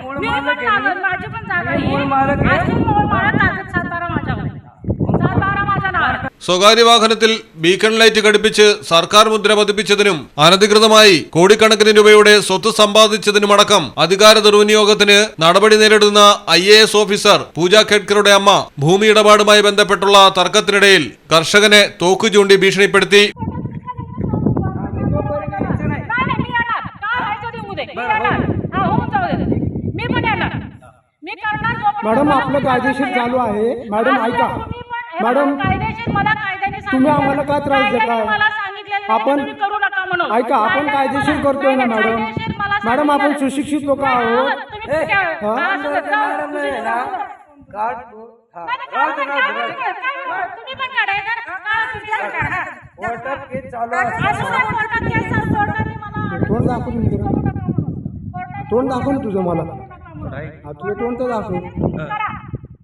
मूळ मी मालक पण आहे. कागद माझी पण जागा मी मूळ आहे मालक आहे. माझी मूळ मालक कागद सातबारा माझ्यावर आहे. सातबारा माझ्या नावावर സ്വകാര്യ വാഹനത്തിൽ ബീക്കൺ ലൈറ്റ് ഘടിപ്പിച്ച് സർക്കാർ മുദ്ര പതിപ്പിച്ചതിനും അനധികൃതമായി കോടിക്കണക്കിന് രൂപയുടെ സ്വത്ത് സമ്പാദിച്ചതിനുമടക്കം അധികാര ദുർവിനിയോഗത്തിന് നടപടി നേരിടുന്ന I A S officer Pooja ഖേഡ്കറുടെ അമ്മ ഭൂമി ഇടപാടുമായി ബന്ധപ്പെട്ടുള്ള തർക്കത്തിനിടയിൽ കർഷകനെ തോക്കു ചൂണ്ടി ഭീഷണിപ്പെടുത്തി यायचं मॅडम आपलं कायदेशीर चालू आहे. मॅडम ऐका. मॅडम तुम्ही आम्हाला काय त्रास देताय? आपण ऐका आपण कायदेशीर करतोय ना मॅडम. मॅडम आपण सुशिक्षित लोक आहोत. दाखवून तोंड दाखवून तुझं मला. करू नका म्हणून. हा, तुझं तोंड तर दाखव करा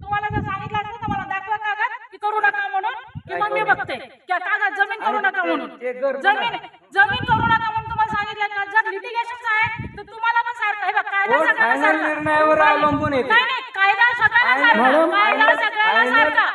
तुम्हाला जर सांगितलं असतं तर मला दाखवा कागद की करू नका म्हणून की मग मी बघते की कागद जमीन करू नका म्हणून ते घर- जमीन जमीन करू नका म्हणून तुम्हाला सांगितलं का जर लिटिगेशन आहे तर तुम्हाला पण सारखं हे बघ कायदा कोर्ट सगळ्यांना final सारखा. निर्णयावर अवलंबून येते. नाही नाही कायदा सगळ्यांना सारखा मॅडम, कायदा सगळ्यांना final- सारखा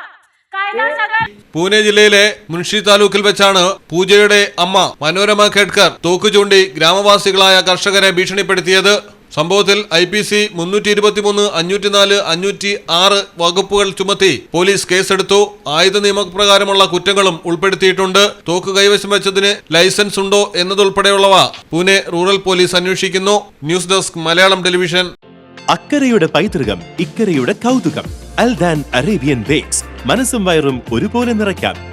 कायदा सगळ्या പൂനെ ജില്ലയിലെ മുൻഷി താലൂക്കിൽ വെച്ചാണ് പൂജയുടെ അമ്മ മനോരമ ഖേഡ്കർ തോക്ക് ചൂണ്ടി ഗ്രാമവാസികളായ കർഷകരെ ഭീഷണിപ്പെടുത്തിയത് സംഭവത്തിൽ ഐ പി സി മുന്നൂറ്റി ഇരുപത്തിമൂന്ന് അഞ്ഞൂറ്റിനാല് അഞ്ഞൂറ്റി ആറ് വകുപ്പുകൾ ചുമത്തി പോലീസ് കേസെടുത്തു. ആയുധ നിയമപ്രകാരമുള്ള കുറ്റങ്ങളും ഉൾപ്പെടുത്തിയിട്ടുണ്ട്. തോക്ക് കൈവശം വെച്ചതിന് ലൈസൻസ് ഉണ്ടോ എന്നതുൾപ്പെടെയുള്ളവ പൂനെ റൂറൽ പോലീസ് അന്വേഷിക്കുന്നു. News desk Malayalam television. അക്കരയുടെ പൈതൃകം ഇക്കരയുടെ കൗതുകം. അൽദാൻ അറേബ്യൻ ബേക്സ്. മനസ്സും വയറും ഒരുപോലെ നിറയ്ക്കാം.